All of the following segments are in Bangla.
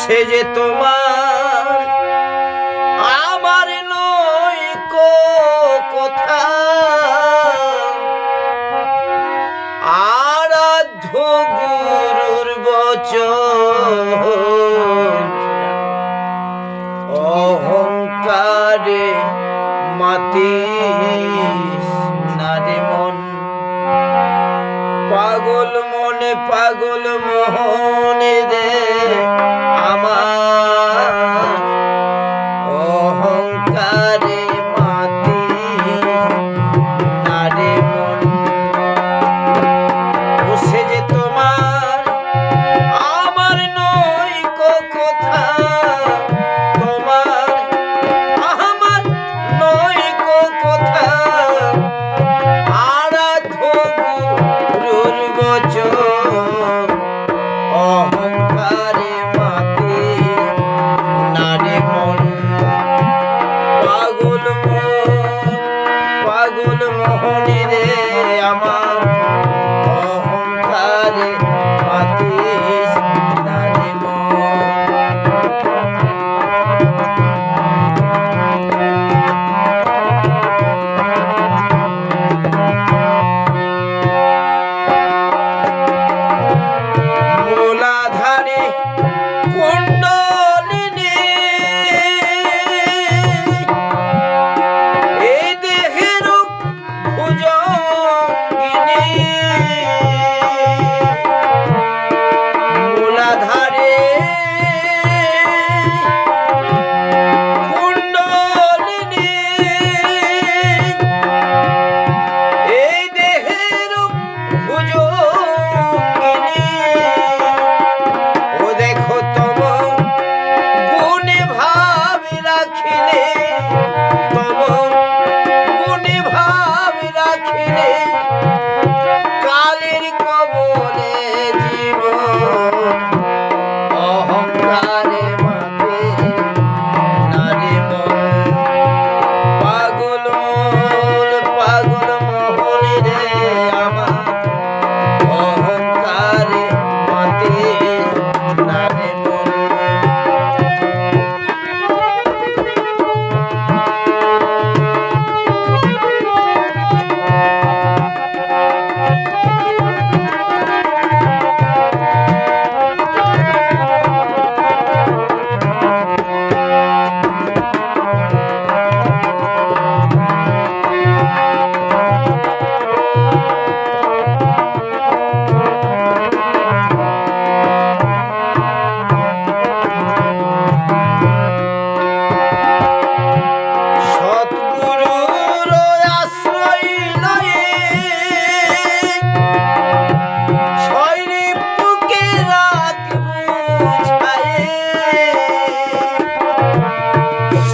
সে যে তোমার আমার নই কথা। আরাধ্য গুরুর বচ অহংকারে মাতি পাগল মনে পাগল মোহনে দে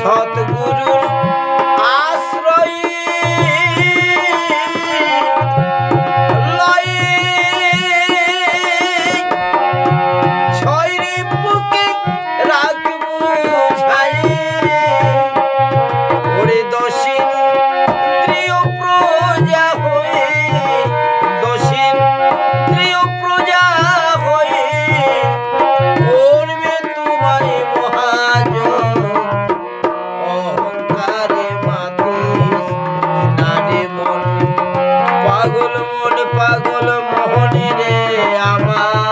って মন পাগল মোহনী রে আমার।